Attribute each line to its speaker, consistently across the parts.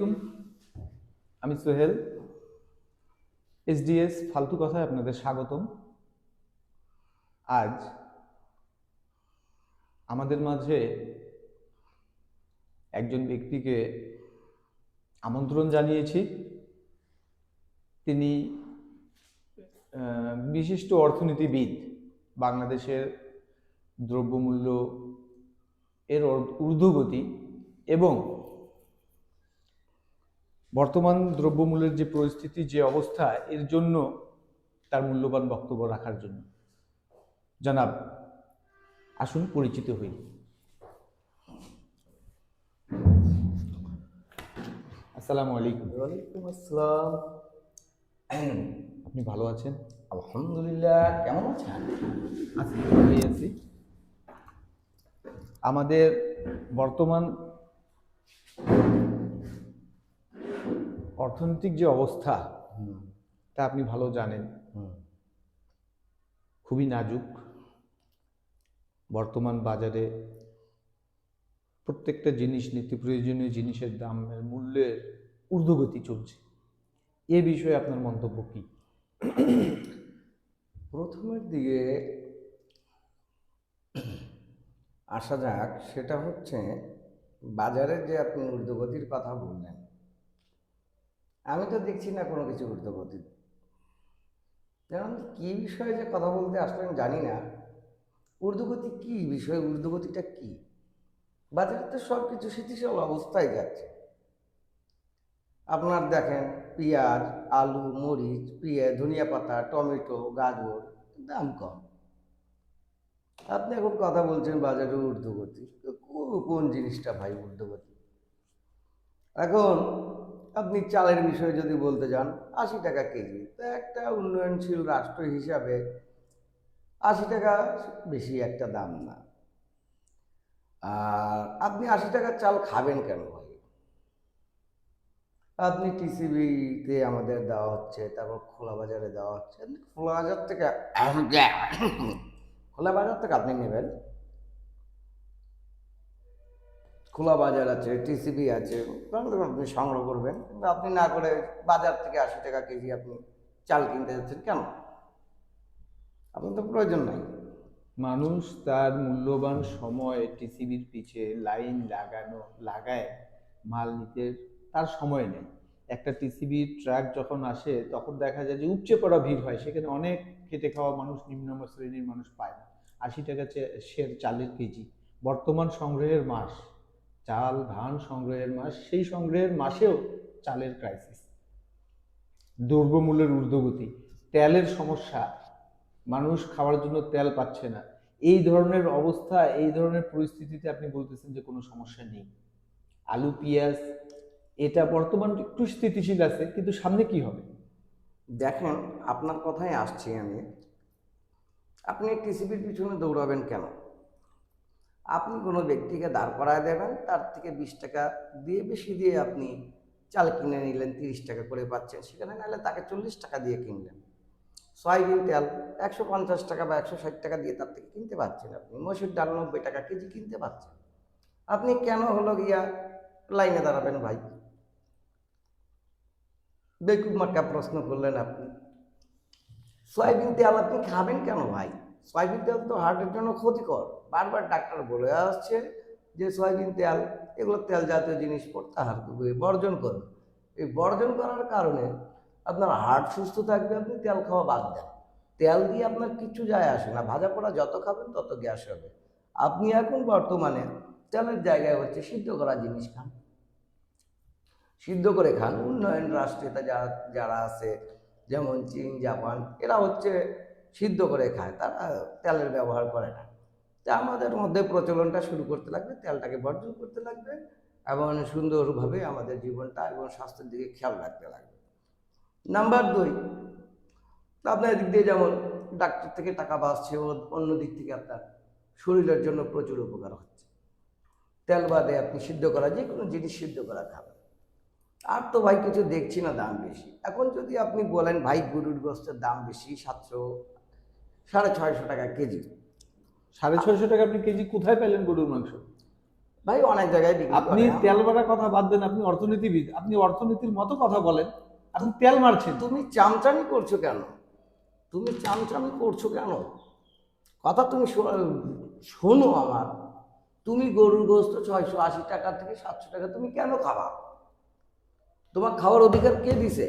Speaker 1: আলাইকুম। আমি সোহেল। এসডিএস ফালতু কথায় আপনাদের স্বাগতম। আজ আমাদের মাঝে একজন ব্যক্তিকে আমন্ত্রণ জানিয়েছি। তিনি বিশিষ্ট অর্থনীতিবিদ বাংলাদেশের দ্রব্যমূল্য এর ঊর্ধ্বগতি এবং বর্তমান দ্রব্যমূল্যের যে পরিস্থিতি যে অবস্থা এর জন্য তার মূল্যবান বক্তব্য রাখার জন্য। জানাব আসুন পরিচিত হই। আসসালামু আলাইকুম।
Speaker 2: ওয়ালাইকুম আসসালাম।
Speaker 1: আপনি ভালো আছেন?
Speaker 2: আলহামদুলিল্লাহ কেমন আছেন?
Speaker 1: আছি ভালোই আছি। আমাদের বর্তমান অর্থনৈতিক যে অবস্থা তা আপনি ভালো জানেন। খুবই নাজুক। বর্তমান বাজারে প্রত্যেকটা জিনিস নিত্য প্রয়োজনীয় জিনিসের দামের মূল্যের ঊর্ধ্বগতি চলছে। এ বিষয়ে আপনার মন্তব্য কি?
Speaker 2: প্রথমের দিকে আসা যাক সেটা হচ্ছে বাজারে যে আপনি ঊর্ধ্বগতির কথা বললেন আমি তো দেখছি না কোনো কিছু ঊর্ধ্বগতি। কারণ কি বিষয়ে যে কথা বলতে আসলে আমি জানি না। ঊর্ধ্বগতি কি? বিষয় ঊর্ধ্বগতিটা কি? বাজারে তো সব কিছু স্থিতিশীল অবস্থায় যাচ্ছে। আপনার দেখেন, পেঁয়াজ, আলু, মরিচ, পেঁয়াজ, ধনিয়া পাতা, টমেটো, গাজর, দাম কম। আপনি এখন কথা বলছেন বাজারে ঊর্ধ্বগতি। কোন জিনিসটা ভাই ঊর্ধ্বগতি? এখন আপনি চালের বিষয়ে যদি বলতে যান, আশি টাকা কেজি। তা একটা উন্নয়নশীল রাষ্ট্র হিসাবে আশি টাকা বেশি একটা দাম না। আর আপনি আশি টাকার চাল খাবেন কেন ভাই? আপনি টিসিবিতে আমাদের দেওয়া হচ্ছে, তারপর খোলা বাজারে দেওয়া হচ্ছে। খোলা বাজার থেকে খোলা বাজার থেকে আপনি নেবেন। খোলা বাজার আছে, টিসিবি আছে আপনি সংগ্রহ করবেন। আপনি না করে বাজার থেকে আশি টাকা কেজি আপনি চাল কিনতে যাচ্ছেন কেন? আপনার তো প্রয়োজন নাই।
Speaker 1: মানুষ তার মূল্যবান সময় টিসিবির পিছে লাইন লাগানো, লাগায় মাল নিতে তার সময় নেই। একটা টিসিবির ট্রাক যখন আসে, তখন দেখা যায় যে উপচে পড়া ভিড় হয়। সেখানে অনেক খেটে খাওয়া মানুষ, নিম্ন শ্রেণির মানুষ পায় না। আশি টাকা সের চালের কেজি। বর্তমান সংগ্রহের মাস। চাল, ধান সংগ্রহের মাস, সেই সংগ্রহের মাসেও চালের ক্রাইসিস দ্রব্যমূল্যের ঊর্ধ্বগতি, তেলের সমস্যা, মানুষ খাওয়ার জন্য তেল পাচ্ছে না। এই ধরনের অবস্থা, এই ধরনের পরিস্থিতিতে আপনি বলতেছেন যে কোনো সমস্যা নেই। আলু, পেঁয়াজ, এটা বর্তমান একটু স্থিতিশীল আছে, কিন্তু সামনে কি হবে?
Speaker 2: দেখেন, আপনার কথাই আসছি আমি। আপনি টিসিবির পিছনে দৌড়াবেন কেন? আপনি কোনো ব্যক্তিকে দাঁড় করায় দেবেন, তার থেকে বিশ টাকা দিয়ে বেশি দিয়ে আপনি চাল কিনে নিলেন, তিরিশ টাকা করে পাচ্ছেন, সেখানে নাহলে তাকে চল্লিশ টাকা দিয়ে কিনলেন। সয়াবিন তেল একশো পঞ্চাশ টাকা বা একশো ষাট টাকা দিয়ে তার থেকে কিনতে পারছেন আপনি। মসুর ডাল নব্বই টাকা কেজি কিনতে পারছেন আপনি কেন হলো গিয়া লাইনে দাঁড়াবেন ভাই? বেকুব মার্কা প্রশ্ন করলেন আপনি। সয়াবিন তেল আপনি খাবেন কেন ভাই? সয়াবিন তেল তো হার্টের জন্য ক্ষতিকর। বারবার ডাক্তার বলে আসছে যে সয়াবিন তেল, এগুলো তেল জাতীয় জিনিস, প্রত্যাহার করবে বর্জন করুন এই বর্জন করার কারণে আপনার হার্ট সুস্থ থাকবে, আপনি তেল খাওয়া বাদ দেন। তেল দিয়ে আপনার কিছু যায় আসে না, ভাজা পোড়া যত খাবেন তত গ্যাস হবে। আপনি এখন বর্তমানে তেলের জায়গায় হচ্ছে সিদ্ধ করা জিনিস খান। সিদ্ধ করে খান। উন্নয়ন রাষ্ট্রে যারা যারা আছে, যেমন চীন, জাপান, এরা হচ্ছে সিদ্ধ করে খায়, তারা তেলের ব্যবহার করে না। তা আমাদের মধ্যে প্রচলনটা শুরু করতে লাগবে, তেলটাকে বর্জন করতে লাগবে এবং সুন্দরভাবে আমাদের জীবনটা এবং স্বাস্থ্যের দিকে খেয়াল রাখতে লাগবে। নাম্বার দুই, আপনার দিক দিয়ে যেমন ডাক্তার থেকে টাকা বাঁচছে ও অন্য দিক থেকে আপনার শরীরের জন্য প্রচুর উপকার হচ্ছে। তেল বাদে আপনি সিদ্ধ করা যে কোনো জিনিস সিদ্ধ করা খাবেন। আর তো ভাই কিছু দেখছি না দাম বেশি। এখন যদি আপনি বলেন, ভাই গরুর গোস্তের দাম বেশি, সাতশো, সাড়ে ছয়শো টাকা কেজি।
Speaker 1: সাড়ে ছয়শো টাকা আপনি কেজি কোথায় পেলেন গরুর মাংস?
Speaker 2: ভাই অনেক জায়গায় বিক্রি
Speaker 1: আপনি তেল মারার কথা বাদ দেন আপনি অর্থনীতিবিদ। আপনি অর্থনীতির মতো কথা বলেন আপনি তেল মারছেন।
Speaker 2: তুমি চামচামি করছ কেন? তুমি চামচামি করছ কেন? কথা তুমি শোনো আমার। তুমি গরুর গোস্ত ছয়শো আশি টাকা থেকে সাতশো টাকা তুমি কেন খাবা? তোমার খাওয়ার অধিকার কে দিছে?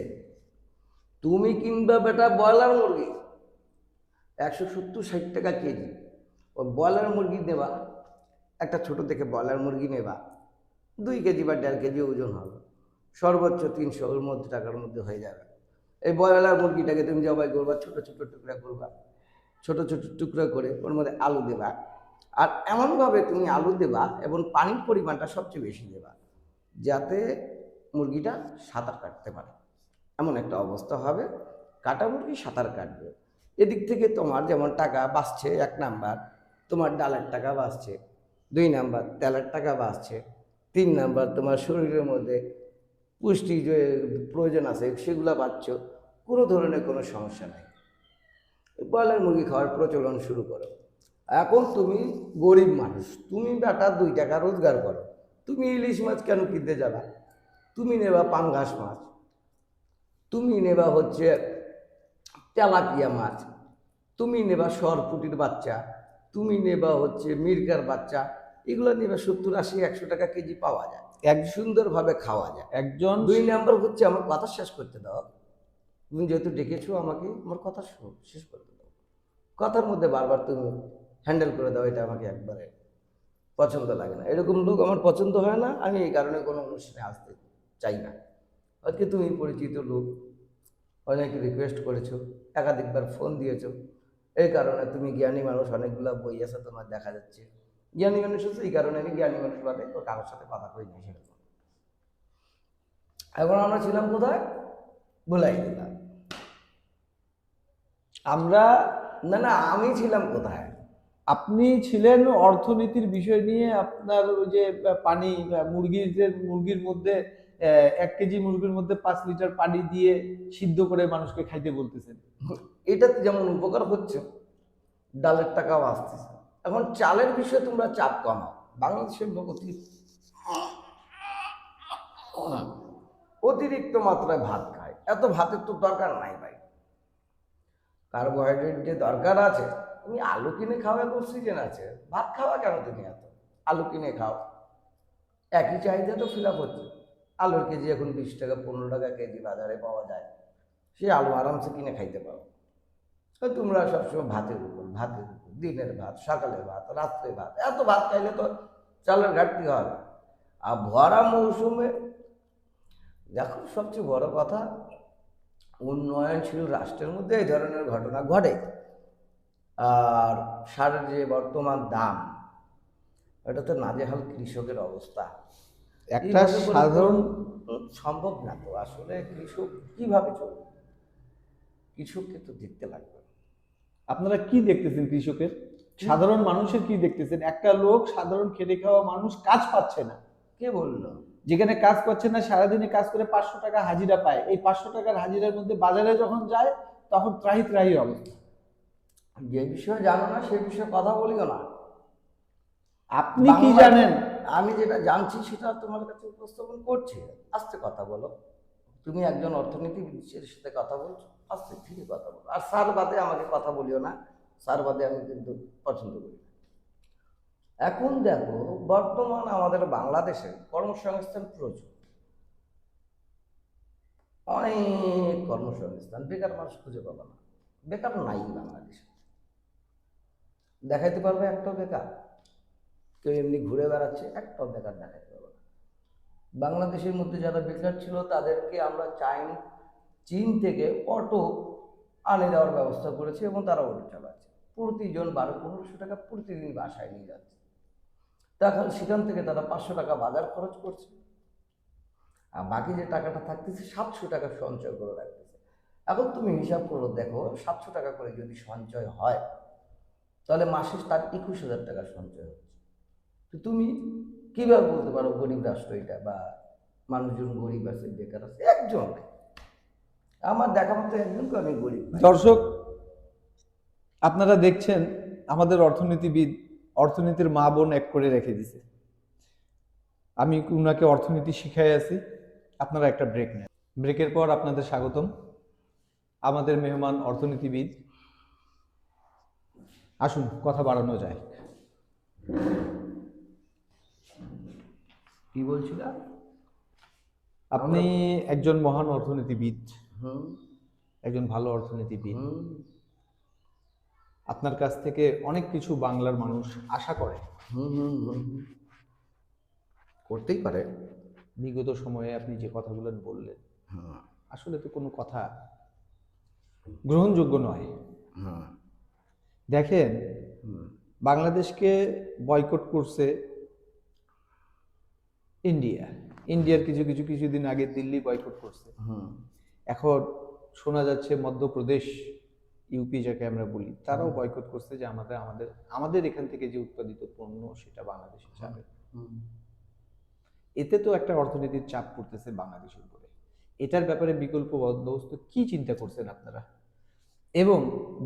Speaker 2: তুমি কিংবা বেটা ব্রয়লার মুরগি একশো সত্তর ষাট টাকা কেজি। ব্রয়লার মুরগি নেবা একটা ছোট থেকে ব্রয়লার মুরগি নেবা, দুই কেজি বা দেড় কেজি ওজন হবে। সর্বোচ্চ তিনশো ওর মধ্যে টাকার মধ্যে হয়ে যাবে। এই ব্রয়লার মুরগিটাকে তুমি জবাই করবা, ছোট ছোট টুকরা করবা, ছোট ছোট টুকরা করে ওর মধ্যে আলু দেবা। আর এমনভাবে তুমি আলু দেবা এবং পানির পরিমাণটা সবচেয়ে বেশি দেবা, যাতে মুরগিটা সাঁতার কাটতে পারে। এমন একটা অবস্থা হবে, কাটা মুরগি সাঁতার কাটবে। এদিক থেকে তোমার যেমন টাকা বাঁচছে এক নাম্বার তোমার ডালের টাকা বাঁচছে। দুই নাম্বার, তেলের টাকা বাঁচছে। তিন নাম্বার, তোমার শরীরের মধ্যে পুষ্টি যে প্রয়োজন আছে, সেগুলো পাচ্ছ। কোনো ধরনের কোনো সমস্যা নেই। ব্রয়লার মুরগি খাওয়ার প্রচলন শুরু করো। এখন তুমি গরিব মানুষ, তুমি বেটা দুই টাকা রোজগার করো। তুমি ইলিশ মাছ কেন কিনতে যাবা? তুমি নেবা পাঙ্গাস মাছ। তুমি নেবা হচ্ছে তেলাপিয়া মাছ। তুমি নেবা সরপুটির বাচ্চা। তুমি নেবা হচ্ছে মির্গার বাচ্চা। এগুলো নেবা সত্তর আশি একশো টাকা কেজি পাওয়া যায়। এক সুন্দরভাবে খাওয়া যায়।
Speaker 1: একজন
Speaker 2: দুই নাম্বার হচ্ছে আমার কথা শেষ করতে দাও। তুমি যেহেতু ডেকেছো আমাকে আমার কথা শেষ করতে দাও। কথার মধ্যে বারবার তুমি হ্যান্ডেল করে দাও এটা আমাকে একবারে পছন্দ লাগে না। এরকম লোক আমার পছন্দ হয় না আমি এই কারণে কোনো অনুষ্ঠানে আসতে চাই না। আজকে তুমি পরিচিত লোক অনেক রিকোয়েস্ট করেছ একাধিকবার ফোন দিয়েছ। এই কারণে তুমি জ্ঞানী মানুষ, অনেকগুলো বই আছে তোমার দেখা যাচ্ছে। জ্ঞানী মানুষ আছে এই কারণে আমি জ্ঞানী মানুষ বাদে তো কারোর সাথে কথা কই না সেরকম। এখন আমরা ছিলাম কোথায়? বলাই দিলাম
Speaker 1: আমরা,
Speaker 2: না না, আমি ছিলাম কোথায়?
Speaker 1: আপনি ছিলেন অর্থনীতির বিষয় নিয়ে আপনার ওই যে পানি মুরগির মুরগির মধ্যে এক কেজি মুরগির মধ্যে পাঁচ লিটার পানি দিয়ে সিদ্ধ করে মানুষকে খাইতে বলতেছেন।
Speaker 2: এটাতে যেমন উপকার হচ্ছে, ডালের টাকাও আসতেছে। এখন চালের বিষয়ে তোমরা চাপ কমাও। বাংলাদেশের লোক অতি- অতিরিক্ত মাত্রায় ভাত খায়। এত ভাতের তো দরকার নাই ভাই। কার্বোহাইড্রেট যে দরকার আছে, তুমি আলু কিনে খাও এখন সিজন আছে। ভাত খাওয়া কেন তুমি এত? আলু কিনে খাও। একই চাহিদা তো ফিল আপ হচ্ছে। আলুর কেজি এখন বিশ টাকা, পনেরো টাকা কেজি বাজারে পাওয়া যায়। সে আলু আরামসে কিনে খাইতে পারো। তোমরা সবসময় ভাতের উপর ভাতের উপর, দিনের ভাত, সকালের ভাত রাত্রে ভাত, এত ভাত খাইলে তো চালের ঘাটতি হবে। আর ভরা মৌসুমে, দেখো সবচেয়ে বড় কথা উন্নয়নশীল রাষ্ট্রের মধ্যে এই ধরনের ঘটনা ঘটে। আর সারের যে বর্তমান দাম, এটা তো নাজেহাল কৃষকের অবস্থা।
Speaker 1: একটা সাধারণ
Speaker 2: সম্ভব না তো। আসলে কৃষক কীভাবে চলবে? কৃষককে তো দেখতে লাগবে।
Speaker 1: আপনারা কি দেখতেছেন কৃষকের? সাধারণ মানুষের কি দেখতেছেন? একটা লোক সাধারণ খেটে খাওয়া মানুষ কাজ পাচ্ছে না।
Speaker 2: কে বলল?
Speaker 1: যেখানে কাজ করছে না সারাদিনে কাজ করে পাঁচশো টাকা হাজিরা পায়। এই পাঁচশো টাকার হাজিরার মধ্যে বাজারে যখন যায় তখন ত্রাহি ত্রাহি অবস্থা।
Speaker 2: যে বিষয়ে জানো না সে বিষয়ে কথা বলিও না।
Speaker 1: আপনি কি জানেন?
Speaker 2: আমি যেটা জানছি সেটা তোমার কাছে উপস্থাপন করছি। আস্তে কথা বলো। তুমি একজন অর্থনীতিবিদের সাথে কথা বলছো। আস্তে ধীরে কথা বলো। আর স্যার বাদে আমাকে কথা বলিও না। স্যার বাদে আমি কিন্তু পছন্দ করি না। এখন দেখো, বর্তমান আমাদের বাংলাদেশে কর্মসংস্থান প্রচুর। অনেক কর্মসংস্থান। বেকার মানুষ খুঁজে পাবো না। বেকার নাই বাংলাদেশে। দেখাইতে পারবে একটা বেকার। কেউ এমনি ঘুরে বেড়াচ্ছে, একটাও বেকার দেখাতে পারবে না। বাংলাদেশের মধ্যে যারা বেকার ছিল, তাদেরকে আমরা চাইন, চীন থেকে অটো আনে দেওয়ার ব্যবস্থা করেছি এবং তারা অটো চালাচ্ছে। প্রতিজন বারো পনেরোশো টাকা প্রতিদিন বাসায় নিয়ে যাচ্ছে। তখন সেখান থেকে তারা পাঁচশো টাকা বাজার খরচ করছে। আর বাকি যে টাকাটা থাকতেছে, সাতশো টাকা সঞ্চয় করে রাখতেছে। এখন তুমি হিসাব করে, দেখো সাতশো টাকা করে যদি সঞ্চয় হয়, তাহলে মাসে তার একুশ হাজার টাকা সঞ্চয় হচ্ছে। তো তুমি কীভাবে বলতে পারো গরিব রাষ্ট্র এটা বা মানুষজন গরিব আছে, বেকার আছে? একজন। আমার দেখা মতো একজনকে আমি গরিব
Speaker 1: দর্শক, আপনারা দেখছেন আমাদের অর্থনীতিবিদ অর্থনীতির মা বোন এক করে রেখে দিছে। আমি উনাকে অর্থনীতি শিখাই আছি। আপনারা একটা ব্রেক নেন। ব্রেকের পর আপনাদের স্বাগতম। আমাদের মেহমান অর্থনীতিবিদ। আসুন, কথা বাড়ানো যায়।
Speaker 2: কি বলছিলা?
Speaker 1: আপনি একজন মহান অর্থনীতিবিদ।
Speaker 2: হুম।
Speaker 1: একজন ভালো অর্থনীতিবিদ। আপনার কাছ থেকে অনেক কিছু বাংলার মানুষ আশা করে।
Speaker 2: করতেই পারে।
Speaker 1: বিগত সময়ে আপনি যে কথাগুলো বললেন
Speaker 2: হ্যাঁ।
Speaker 1: আসলে তো কোনো কথা গ্রহণযোগ্য নয়।
Speaker 2: হ্যাঁ।
Speaker 1: দেখেন বাংলাদেশকে বয়কট করছে ইন্ডিয়া ইন্ডিয়ার কিছু কিছু কিছুদিন আগে দিল্লি বয়কট করছে। এখন শোনা যাচ্ছে মধ্যপ্রদেশ ইউপি যাকে আমরা বলি তারাও বয়কট করছে যে আমাদের আমাদের আমাদের এখান থেকে যে উৎপাদিত পণ্য সেটা বাংলাদেশে যাবে। এতে তো একটা অর্থনীতির চাপ পড়তেছে বাংলাদেশের উপরে। এটার ব্যাপারে বিকল্প বন্দোবস্ত কি চিন্তা করছেন আপনারা? এবং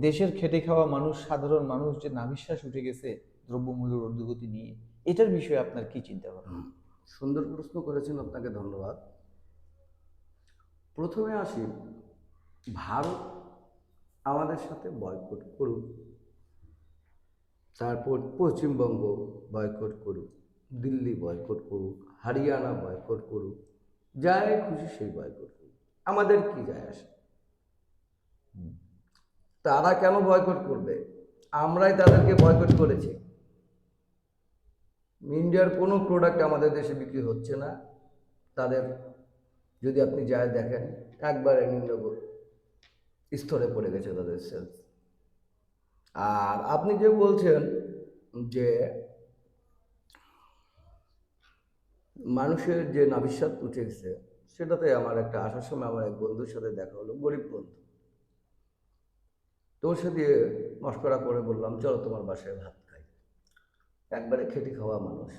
Speaker 1: দেশের খেটে খাওয়া মানুষ সাধারণ মানুষ যে নাভিশ্বাস উঠে গেছে দ্রব্যমূল্যের অগ্রগতি নিয়ে এটার বিষয়ে আপনার কি চিন্তা ভাবনা।
Speaker 2: সুন্দর প্রশ্ন করেছেন, আপনাকে ধন্যবাদ। প্রথমে আসি, ভারত আমাদের সাথে বয়কট করুক, তারপর পশ্চিমবঙ্গ বয়কট করুক, দিল্লি বয়কট করুক, হরিয়ানা বয়কট করুক, যাই খুশি সেই বয়কট করুক, আমাদের কি যায় আসে? তারা কেন বয়কট করবে? আমরাই তাদেরকে বয়কট করেছি। ইন্ডিয়ার কোনো প্রোডাক্ট আমাদের দেশে বিক্রি হচ্ছে না। তাদের যদি আপনি যায় দেখেন, একবারে নিম্ন স্তরে পড়ে গেছে তাদের সেলস আর আপনি যে বলছেন যে মানুষের যে নাবিস্বাদ উঠে গেছে সেটাতে আমার একটা আসার সময় আমার এক বন্ধুর সাথে দেখা হলো, গরিব বন্ধু। তোর সাথে মস্করা করে বললাম, চলো তোমার বাসায় ভাত একবারে খেটে খাওয়া মানুষ।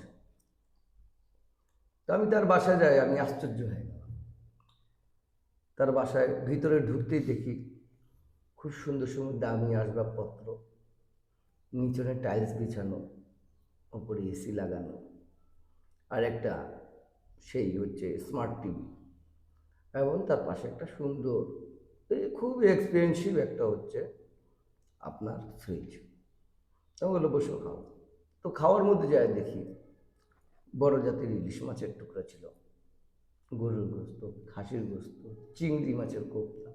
Speaker 2: তো আমি তার বাসায় যাই, আমি আশ্চর্য হয়ে গেলাম। তার বাসায় ভিতরে ঢুকতেই দেখি খুব সুন্দর সুন্দর দামি আসবাবপত্র, নিচনে টাইলস বিছানো, ওপরে এসি লাগানো, আর একটা সেই হচ্ছে স্মার্ট টিভি এবং তার পাশে একটা সুন্দর খুব এক্সপেন্সিভ একটা হচ্ছে আপনার ফ্রিজ ওগুলো বসে, খাও। তো খাওয়ার মধ্যে যায় দেখি বড় জাতের ইলিশ মাছের টুকরা ছিল, গরুর গোস্ত, খাসির গোস্ত, চিংড়ি মাছের কোপ্তা,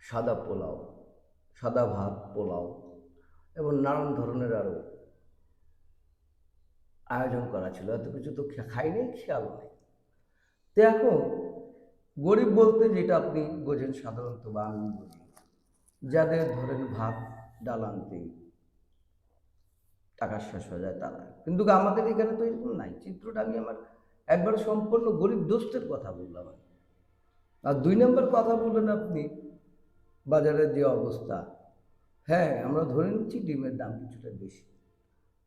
Speaker 2: সাদা পোলাও, সাদা ভাত, পোলাও এবং নানান ধরনের আরও আয়োজন করা ছিল। এত কিছু তো খাইনি, খেয়াল নেই। তো এখন গরিব বলতে যেটা আপনি বোঝেন সাধারণত বা আমি বুঝি যাদের ধরেন ভাত, ডাল আনতে টাকা শেষ হয়ে যায় তারা কিন্তু আমাদের এখানে তো এরকম নাই। চিত্রটা আমি আমার একবার সম্পূর্ণ গরিব দোস্তের কথা বললাম আমি। আর দুই নম্বর কথা বললেন আপনি বাজারের যে অবস্থা। হ্যাঁ আমরা ধরে নিচ্ছি ডিমের দাম কিছুটা বেশি।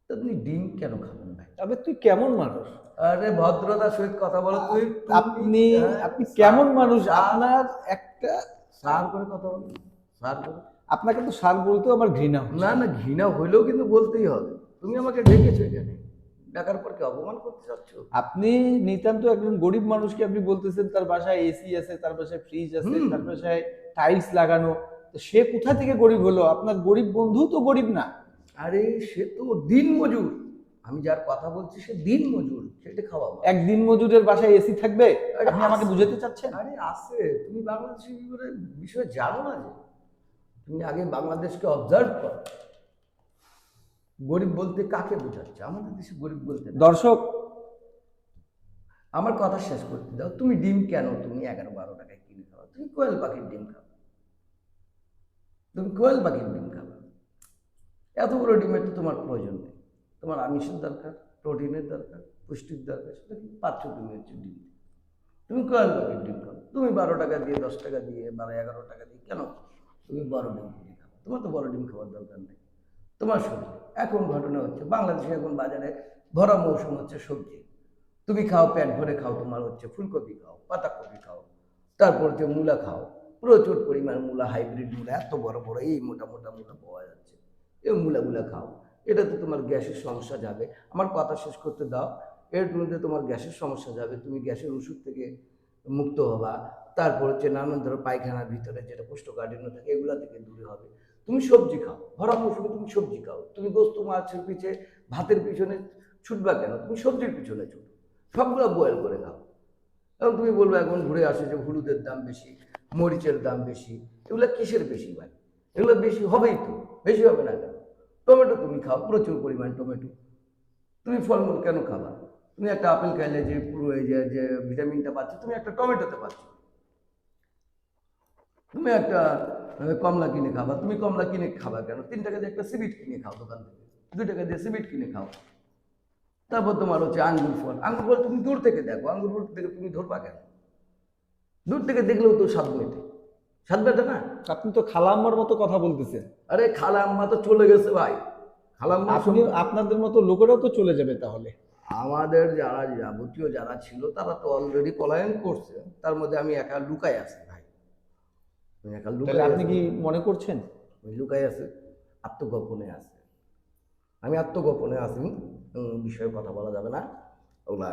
Speaker 2: তো আপনি ডিম কেন খাবেন ভাই?
Speaker 1: তবে তুই কেমন মানুষ?
Speaker 2: আরে ভদ্রতার সহিত কথা বলো তুই
Speaker 1: আপনি আপনি কেমন মানুষ? আপনার একটা
Speaker 2: সার করে কথা বলো সার করে
Speaker 1: আপনাকে তো সার বলতেও আমার ঘৃণা
Speaker 2: না না ঘৃণা হইলেও কিন্তু বলতেই হবে। তুমি আমাকে ডেকেছো এখানে। ডাকার পর কি অপমান করতে চাচ্ছ
Speaker 1: আপনি নিতান্ত একজন গরিব মানুষকে আপনি বলতেছেন তার বাসায় এসি আছে তার বাসায় ফ্রিজ আছে তার বাসায় টাইলস লাগানো। সে কোথা থেকে গরিব হলো? আপনার গরিব বন্ধু তো গরিব না।
Speaker 2: আরে সে তো দিন মজুর। আমি যার কথা বলছি সে দিন মজুর। সেটা খাওয়া
Speaker 1: একদিন মজুরের বাসায় এসি থাকবে? আপনি আমাকে। বুঝাতে চাচ্ছেন?
Speaker 2: আরে আছে তুমি বাংলাদেশের বিষয়ে জানো না যে? তুমি আগে বাংলাদেশকে অবজার্ভ করো। গরিব বলতে কাকে বোঝাচ্ছে? আমাদের দেশে গরিব বলতে
Speaker 1: দর্শক।
Speaker 2: আমার কথা শেষ করতে দাও। তুমি ডিম কেন তুমি এগারো বারো টাকায় কিনে খাও? তুমি কোয়েল পাখির ডিম খাও। তুমি কোয়েল পাখির ডিম খাও। এত বড় ডিমের তো তোমার প্রয়োজন নেই। তোমার আমিষের দরকার প্রোটিনের দরকার পুষ্টির দরকার সেটা কি পাচ্ছ তুমি হচ্ছে ডিম। তুমি কোয়েল পাখির ডিম খাও। তুমি বারো টাকা দিয়ে দশ টাকা দিয়ে বারো এগারো টাকা দিয়ে কেন তুমি বড় ডিম কিনে খাও? তোমার তো বড় ডিম খাওয়ার দরকার নেই। তোমার সবজি। এখন ঘটনা হচ্ছে, বাংলাদেশে এখন বাজারে ভরা মৌসুম হচ্ছে সবজি। তুমি খাও, পেট ভরে খাও, তোমার হচ্ছে ফুলকপি খাও, পাতাকপি খাও, তারপর হচ্ছে মূলা খাও। প্রচুর পরিমাণ মূলা হাইব্রিড মূলা, এত বড় বড়, এই মোটা মোটা মূলা পাওয়া যাচ্ছে। এই মূলাগুলা খাও। এটাতে তোমার গ্যাসের সমস্যা যাবে। আমার কথা শেষ করতে দাও। এর মধ্যে তোমার গ্যাসের সমস্যা যাবে। তুমি গ্যাসের ওষুধ থেকে মুক্ত হবা। তারপর হচ্ছে নানান ধরো পায়খানার ভিতরে যেটা কোষ্ঠকাঠিন্য থাকে, এগুলা থেকে দূরে হবে। তুমি সবজি খাও, ভরা মৌসুমে তুমি সবজি খাও, তুমি গোস্ত মাছের পিছে, ভাতের পিছনে ছুটবা কেন? তুমি সবজির পিছনে ছুটো, সবগুলো বয়েল করে খাও। এখন তুমি বলবে এখন ঘুরে আসে যে হলুদের দাম বেশি, মরিচের দাম বেশি, এগুলো কিসের বেশি ভাই? এগুলো বেশি হবেই তো, বেশি হবে না কেন? টমেটো তুমি খাও, প্রচুর পরিমাণ টমেটো। তুমি ফলমূল কেন খাবা? তুমি একটা আপেল খাইলে যে পুরো যে যে ভিটামিনটা পাচ্ছ, তুমি একটা টমেটোতে পাচ্ছ। তুমি একটা কমলা কিনে খাবা তুমি কমলা কিনে খাবা কেন? তিন টাকা দিয়ে একটা সিবিট কিনে খাও দোকান থেকে। দুই টাকা দিয়ে সিবিট কিনে খাও। তারপর তোমার হচ্ছে আঙ্গুর ফল। আঙ্গুর ফল তুমি দূর থেকে দেখো। আঙ্গুর ফল থেকে তুমি ধরবা কেন? দূর থেকে দেখলেও তো স্বাদ মেটে। স্বাদ মেটে না?
Speaker 1: আপনি তো খালাম্মার মতো কথা বলতেছেন।
Speaker 2: আরে খালাম্মা তো চলে গেছে ভাই। খালাম্মা
Speaker 1: আপনি আপনাদের মতো লোকেরাও তো চলে যাবে তাহলে।
Speaker 2: আমাদের যারা যাবতীয় যারা ছিল তারা তো অলরেডি পলায়ন করছে। তার মধ্যে আমি একা লুকাই আছি ভাই আমি একা লুকাই
Speaker 1: তাহলে আপনি। কি মনে করছেন?
Speaker 2: আমি লুকাই আছে আত্মগোপনে আছে। আমি আত্মগোপনে আছি বিষয়ে কথা বলা যাবে না ওগুলা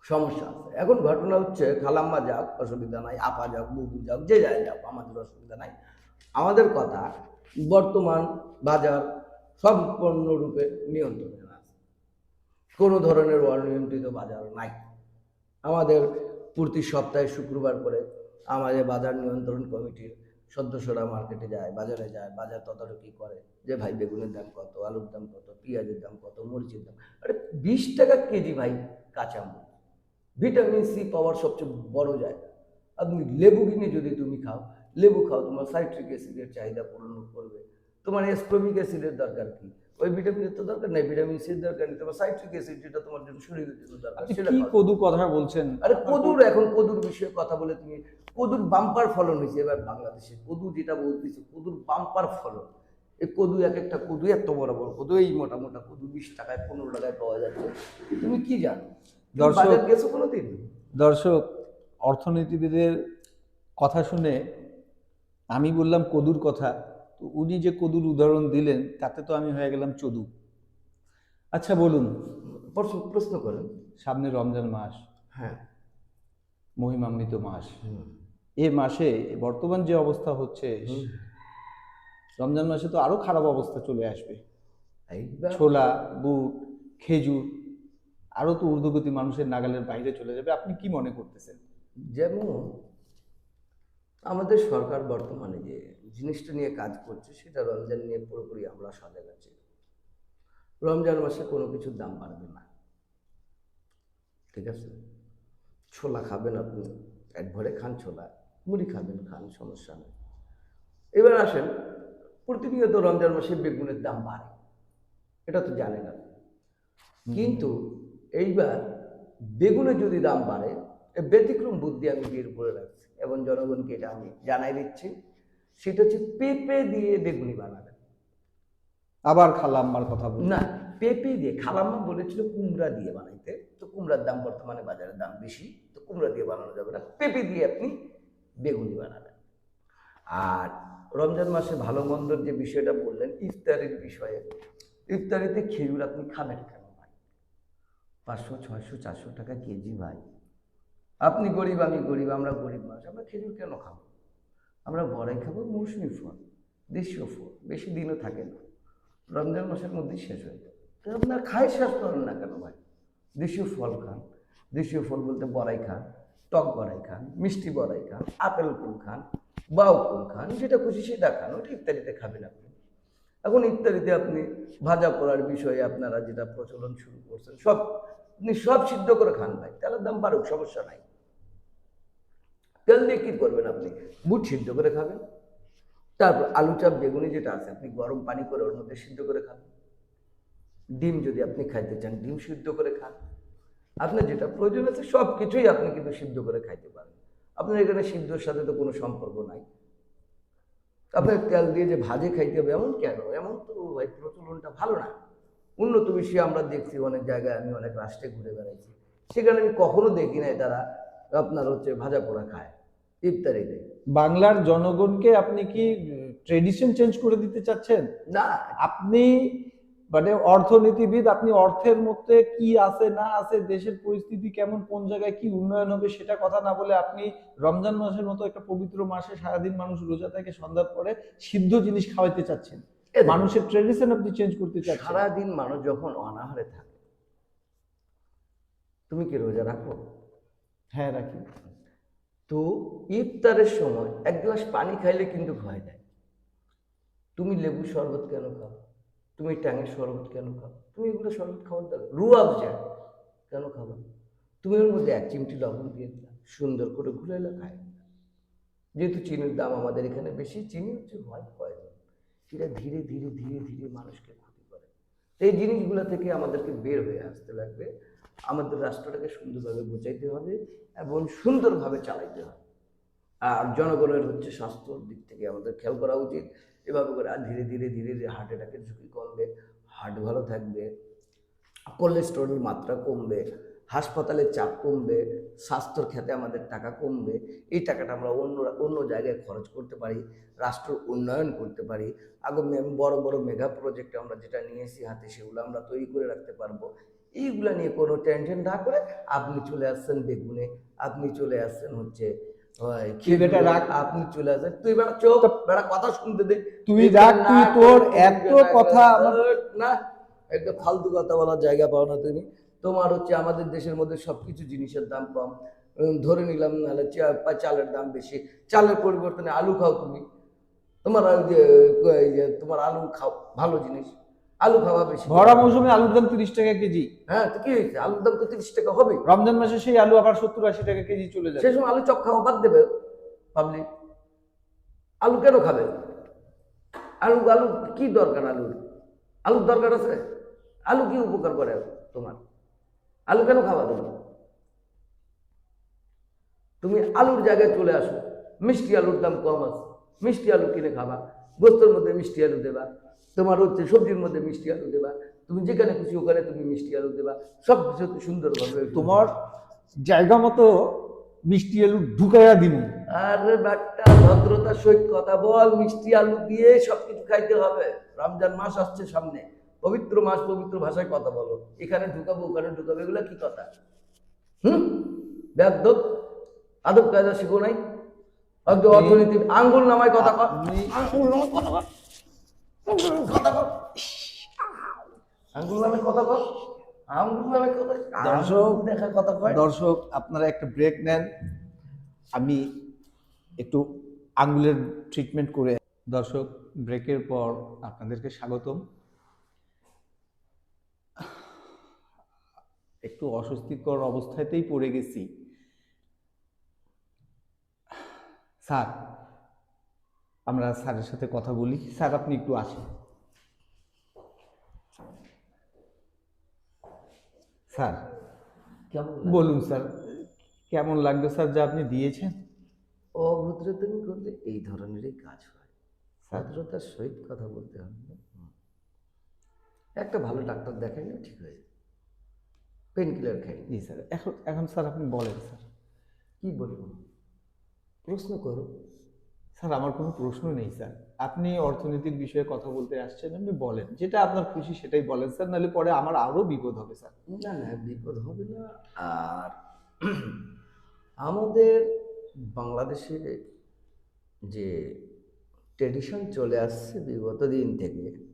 Speaker 2: সমস্যা আছে। এখন ঘটনা হচ্ছে খালাম্মা যাক অসুবিধা নাই আপা যাক বুবু যাক যে যায় যাক আমাদের অসুবিধা নাই। আমাদের কথা বর্তমান বাজার সম্পূর্ণরূপে নিয়ন্ত্রণে আছে। কোনো ধরনের অনিয়ন্ত্রিত বাজার নাই। আমাদের প্রতি সপ্তাহে শুক্রবার করে আমাদের বাজার নিয়ন্ত্রণ কমিটির সদস্যরা মার্কেটে যায়, বাজারে যায়, বাজার তদারকি করে যে ভাই বেগুনের দাম কত, আলুর দাম কত, পেঁয়াজের দাম কত, মরিচের দাম আরে বিশ টাকা কেজি ভাই কাঁচামরিচ। ভিটামিন সি পাওয়ার সবচেয়ে বড় জায়গা। আপনি লেবু কিনে যদি তুমি খাও, লেবু খাও তোমার সাইট্রিক অ্যাসিডের চাহিদা পূরণ করবে। তোমার এসক্রমিক অ্যাসিডের দরকার কি? ওই ভিটামিনের তো দরকার নেই ভিটামিন সির দরকার নেই তোমার সাইট্রিক অ্যাসিড যেটা তোমার জন্য শরীরের জন্য দরকার সেটা
Speaker 1: কি। কদু কথা বলছেন?
Speaker 2: আরে কদুর এখন কদুর বিষয়ে কথা বলে তুমি কদুর বাম্পার ফলন হয়েছে এবার বাংলাদেশে কদু যেটা বলতেছে কদুর বাম্পার ফলন। এই কদু এক একটা কদু এত বড় বড় কদু এই মোটা মোটা কদু বিশ টাকায় পনেরো টাকায় পাওয়া যাচ্ছে। তুমি কি জানো?
Speaker 1: দর্শক-
Speaker 2: গেছো কোনোদিন?
Speaker 1: দর্শক অর্থনীতিবিদের কথা শুনে আমি বললাম কদুর কথা তো উনি যে কদুর উদাহরণ দিলেন তাতে তো আমি হয়ে গেলাম চদু। আচ্ছা বলুন।
Speaker 2: প্রশ্ন করেন।
Speaker 1: সামনে রমজান মাস।
Speaker 2: হ্যাঁ।
Speaker 1: মহিমান্বিত মাস। এ মাসে বর্তমান যে অবস্থা হচ্ছে রমজান মাসে তো আরও খারাপ অবস্থা চলে আসবে। ছোলা বুট খেজুর আরও তো ঊর্ধ্বগতি মানুষের নাগালের বাইরে চলে যাবে। আপনি কি মনে করতেছেন?
Speaker 2: যেমন আমাদের সরকার বর্তমানে যে জিনিসটা নিয়ে কাজ করছে সেটা রমজান নিয়ে পুরোপুরি আমরা সজাগ আছি। রমজান মাসে কোনো কিছুর দাম বাড়বে না। ঠিক আছে? ছোলা খাবেন আপনি এক ভরে খান ছোলা মুড়ি খাবেন খান সমস্যা নেই। এবার আসেন প্রতিনিয়ত রমজান মাসে বেগুনের দাম বাড়ে। এটা তো জানেন আপনি। কিন্তু এইবার বেগুনের যদি দাম বাড়ে ব্যতিক্রম বুদ্ধি আমি বের করে রাখছি। এবং জনগণকে এটা আমি জানাই দিচ্ছি। সেটা হচ্ছে পেঁপে দিয়ে বেগুনি বানাবেন।
Speaker 1: আবার খালাম্মার কথা বলুন
Speaker 2: না পেঁপে দিয়ে খালাম্মা বলেছিল কুমড়া দিয়ে বানাইতে। তো কুমড়ার দাম বর্তমানে বাজারে দাম বেশি তো কুমড়া দিয়ে বানানো যাবে না। পেঁপে দিয়ে আপনি বেগুনি বানাবেন। আর রমজান মাসে ভালো মন্দর যে বিষয়টা বললেন ইফতারির বিষয়ে। ইফতারিতে খেজুর আপনি খাবেন কেন ভাই? পাঁচশো ছয়শো চারশো টাকা কেজি ভাই। আপনি গরিব, আমি গরিব, আমরা গরিব মানুষ। আমরা খেজুর কেন খাব? আমরা বড়াই খাব মৌসুমি ফল, দেশীয় ফল, বেশি দিনও থাকে না। রমজান মাসের মধ্যেই শেষ হয়ে যাবে তো আপনার খাই শেষ করেন না কেন ভাই? দেশীয় ফল খান। দেশীয় ফল বলতে বড়াই খান, টক বড়াই খান, মিষ্টি বড়াই খান, আপেল কুল খান বাউ কুল খান, যেটা খুশি সেটা খান, ওটা ইত্যাদিতে খাবেন আপনি। এখন ইত্যাদিতে আপনি ভাজা পোড়ার বিষয়ে আপনারা যেটা প্রচলন শুরু করছেন, সব, আপনি সব সিদ্ধ করে খান ভাই। তেলের দাম বাড়ুক, সমস্যা নাই। তেল দিয়ে কী করবেন আপনি? বুট সিদ্ধ করে খাবেন। তারপর আলু চাপ বেগুনি যেটা আছে, আপনি গরম পানি করে ওর মধ্যে সিদ্ধ করে খাবেন। ডিম যদি আপনি খাইতে চান, ডিম সিদ্ধ করে খান। আপনার যেটা প্রয়োজন আছে সব কিছুই আপনি কিন্তু সিদ্ধ করে খাইতে পারেন। আপনার এখানে সিদ্ধর সাথে তো কোনো সম্পর্ক নাই। আপনার তেল দিয়ে যে ভাজে খাইতে হবে, এমন কেন? এমন তো ভাই, প্রচলনটা ভালো না। উন্নত বিষয়ে আমরা দেখছি অনেক জায়গায়, আমি অনেক রাষ্ট্রে ঘুরে বেড়াইছি। সেখানে আমি কখনো দেখি নাই তারা আপনার হচ্ছে ভাজা পোড়া খায় ইফতারিতে
Speaker 1: বাংলার জনগণকে আপনি কি ট্রেডিশন চেঞ্জ করে দিতে চাচ্ছেন?
Speaker 2: না।
Speaker 1: আপনি মানে অর্থনীতিবিদ আপনি অর্থের মধ্যে কি আছে না আছে দেশের পরিস্থিতি কেমন কোন জায়গায় কি উন্নয়ন হবে সেটা কথা না বলে আপনি রমজান মাসের মতো একটা পবিত্র মাসে সারাদিন মানুষ রোজা থেকে সন্ধ্যার পরে সিদ্ধ জিনিস খাওয়াইতে চাচ্ছেন। মানুষের ট্রেডিশন আপনি চেঞ্জ করতে চাচ্ছেন।
Speaker 2: সারাদিন মানুষ যখন অনাহারে থাকে তুমি কি রোজা রাখো?
Speaker 1: হ্যাঁ রাখি।
Speaker 2: তো ইফতারের সময় এক গ্লাস পানি খাইলে কিন্তু ভয় দেয়। তুমি লেবু শরবত কেন খাও? তুমি ট্যাঙের শরবত কেন খাও? তুমি এগুলো শরবত খাওয়ার দরকার যায় কেন খাব? তুমি ওর মধ্যে এক চিমটি লবণ দিয়ে দিলা, সুন্দর করে ঘুরাইলা খাই যেহেতু চিনির দাম আমাদের এখানে বেশি, চিনি হচ্ছে হোয়াইট পয়জন সেটা ধীরে ধীরে ধীরে ধীরে মানুষকে ক্ষতি করে। এই জিনিসগুলো থেকে আমাদেরকে বের হয়ে আসতে লাগবে। আমাদের রাষ্ট্রটাকে সুন্দরভাবে বোঝাইতে হবে এবং সুন্দরভাবে চালাইতে হবে। আর জনগণের হচ্ছে স্বাস্থ্যর দিক থেকে আমাদের খেয়াল করা উচিত। এভাবে করে আর ধীরে ধীরে ধীরে ধীরে হার্ট অ্যাটাকের ঝুঁকি কমবে হার্ট ভালো থাকবে কোলেস্টেরলের মাত্রা কমবে হাসপাতালের চাপ কমবে, স্বাস্থ্যর ক্ষেত্রে আমাদের টাকা কমবে, এই টাকাটা আমরা অন্য অন্য জায়গায় খরচ করতে পারি, রাষ্ট্র উন্নয়ন করতে পারি। আগে মে- বড় বড় মেগা প্রজেক্ট আমরা যেটা নিয়ে নিয়েছি হাতে, সেগুলো আমরা তৈরি করে রাখতে পারব। এইগুলা নিয়ে কোনো টেনশন না করে আপনি চলে আসছেন বেগুনে আপনি চলে আসছেন হচ্ছে
Speaker 1: রাখ।
Speaker 2: আপনি চলে আসছেন। তুই বেটা চোখ বেটা কথা শুনতে দে।
Speaker 1: তুই রাখ তুই তোর এত কথা
Speaker 2: না একটা ফালতু কথা বলার জায়গা পাও না তুমি। তোমার হচ্ছে আমাদের দেশের মধ্যে সবকিছু জিনিসের দাম কম। ধরে নিলাম নাহলে চালের দাম বেশি। চালের পরিবর্তনে আলু খাও তুমি। তোমার তোমার আলু খাও ভালো জিনিস। আলু খাওয়া বেশি।
Speaker 1: ভরা মৌসুমে আলুর দাম তিরিশ টাকা কেজি।
Speaker 2: হ্যাঁ তো কি হয়েছে? আলুর দাম তো তিরিশ টাকা হবে।
Speaker 1: রমজান মাসে সেই আলু আবার সত্তর আশি টাকা কেজি চলে যায়
Speaker 2: সেই সময় আলু চপ খাওয়া বাদ দেবে পাবলিক আলু কেন খাবে? আলু আলু কি দরকার আলুর? আলুর দরকার আছে? আলু কি উপকার করে তোমার? আলু কেন খাওয়া তুমি? তুমি আলুর জায়গায় চলে আসো। মিষ্টি আলুর দাম কম আছে। মিষ্টি আলু কিনে খাবা। গোস্তর মধ্যে মিষ্টি আলু দেবা। তোমার হচ্ছে সবজির মধ্যে মিষ্টি আলু দেবা তুমি যেখানে খুশি ওখানে তুমি মিষ্টি আলু দেবা সব কিছু সুন্দরভাবে
Speaker 1: তোমার জায়গা মতো মিষ্টি আলু ঢুকাইয়া দিব
Speaker 2: আরে বাট্টা ভদ্রতার সহিত কথা বল মিষ্টি আলু দিয়ে সবকিছু খাইতে হবে। রমজান মাস আসছে সামনে পবিত্র মাস পবিত্র ভাষায় কথা বলো। এখানে ঢুকাবো ওখানে ঢুকাবো এগুলো কি কথা? হুম? ব্যাধ আদব কায়দা শিখো নাই। অর্থনীতি আঙ্গুল নামায় কথা আঙ্গুল নামায় কথা
Speaker 1: দর্শক,
Speaker 2: দেখা কথা কয়
Speaker 1: দর্শক আপনারা একটা ব্রেক নেন। আমি একটু আঙ্গুলের ট্রিটমেন্ট করে দর্শক ব্রেকের পর আপনাদেরকে স্বাগতম। একটু অস্বস্তিকর অবস্থাতেই পড়ে গেছি। স্যার আমরা স্যারের সাথে কথা বলি। স্যার আপনি একটু আসেন। স্যার বলুন স্যার কেমন লাগবে স্যার যা আপনি দিয়েছেন?
Speaker 2: অভদ্রতামি করলে এই ধরনেরই কাজ হয়। ভদ্রতার সহিত কথা বলতে হবে। একটা ভালো ডাক্তার দেখাইলে ঠিক হয়ে যাবে পেন কিলার খাই।
Speaker 1: জি স্যার এখন এখন স্যার আপনি বলেন স্যার।
Speaker 2: কি বলব? প্রশ্ন করো।
Speaker 1: স্যার, আমার কোনো প্রশ্ন নেই, স্যার। আপনি অর্থনৈতিক বিষয়ে কথা বলতে আসছেন, আপনি বলেন। যেটা আপনার খুশি সেটাই বলেন, স্যার, নাহলে পরে আমার আরও বিপদ হবে, স্যার।
Speaker 2: না না, বিপদ হবে না। আর আমাদের বাংলাদেশে যে ট্রেডিশন চলে আসছে বিগত দিন থেকে,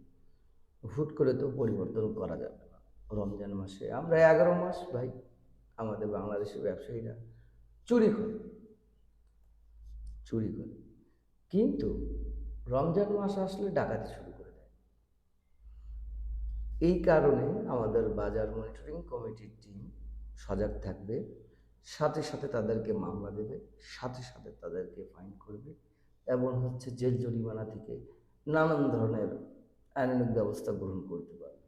Speaker 2: হুট করে তো পরিবর্তন করা যাবে না রমজান মাসে। আমরা এগারো মাস, ভাই, আমাদের বাংলাদেশের ব্যবসায়ীরা চুরি করে। চুরি করে। কিন্তু রমজান মাস আসলে ডাকাতি শুরু করে দেয়। এই কারণে আমাদের বাজার মনিটরিং কমিটির টিম সজাগ থাকবে, সাথে সাথে তাদেরকে মামলা দেবে, সাথে সাথে তাদেরকে ফাইন করবে এবং হচ্ছে জেল জরিমানা থেকে নানান ধরনের আইনানুক ব্যবস্থা গ্রহণ করতে পারবে।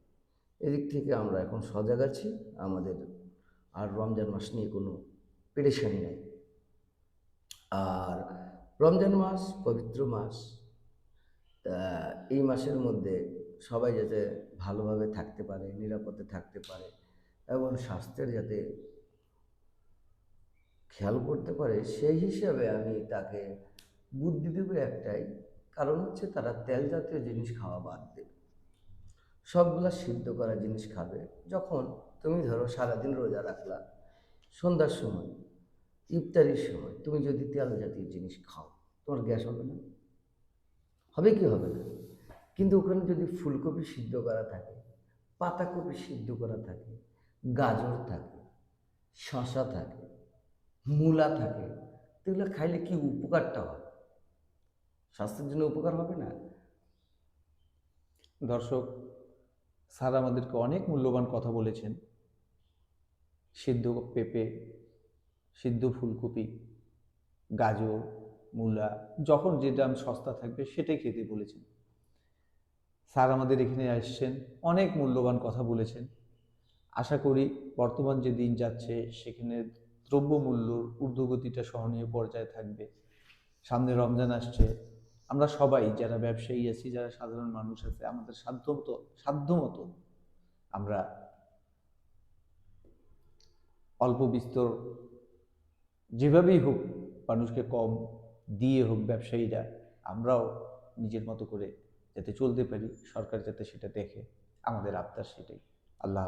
Speaker 2: এদিক থেকে আমরা এখন সজাগ আছি, আমাদের আর রমজান মাস নিয়ে কোনো পেরেশানি নাই। আর রমজান মাস, পবিত্র মাস। তা এই মাসের মধ্যে সবাই যাতে ভালোভাবে থাকতে পারে, নিরাপদে থাকতে পারে এবং স্বাস্থ্যের যাতে খেয়াল করতে পারে, সেই হিসাবে আমি তাকে বুদ্ধি দেব একটাই, কারণ হচ্ছে তারা তেল জাতীয় জিনিস খাওয়া বাদ দেবে সবগুলা সিদ্ধ করা জিনিস খাবে। যখন তুমি ধরো সারাদিন রোজা রাখলা, সন্ধ্যার সময় ইফতারির সময় তুমি যদি তেল জাতীয় জিনিস খাও, তোমার গ্যাস হবে না। হবে কি হবে না? কিন্তু ওখানে যদি ফুলকপি সিদ্ধ করা থাকে, পাতাকপি সিদ্ধ করা থাকে, গাজর থাকে শশা থাকে, মূলা থাকে, এগুলো খাইলে কি উপকারটা হবে স্বাস্থ্যের জন্য উপকার হবে না?
Speaker 1: দর্শক, স্যার আমাদেরকে অনেক মূল্যবান কথা বলেছেন। সিদ্ধ পেঁপে সিদ্ধ ফুলকপি, গাজর, মূলা, যখন যে দাম সস্তা থাকবে সেটাই খেতে বলেছেন। স্যার আমাদের এখানে আসছেন, অনেক মূল্যবান কথা বলেছেন। আশা করি বর্তমান যে দিন যাচ্ছে সেখানে দ্রব্যমূল্যর ঊর্ধ্বগতিটা সহনীয় পর্যায়ে থাকবে। সামনে রমজান আসছে, আমরা সবাই যারা ব্যবসায়ী আছি, যারা সাধারণ মানুষ আছে, আমাদের সাধ্য মতো সাধ্য মতো আমরা অল্প বিস্তর যেভাবেই হোক মানুষকে কম দিয়ে হোক ব্যবসায়ীরা, আমরাও নিজের মতো করে যাতে চলতে পারি, সরকার যাতে সেটা দেখে, আমাদের আবদার সেটাই আল্লাহ।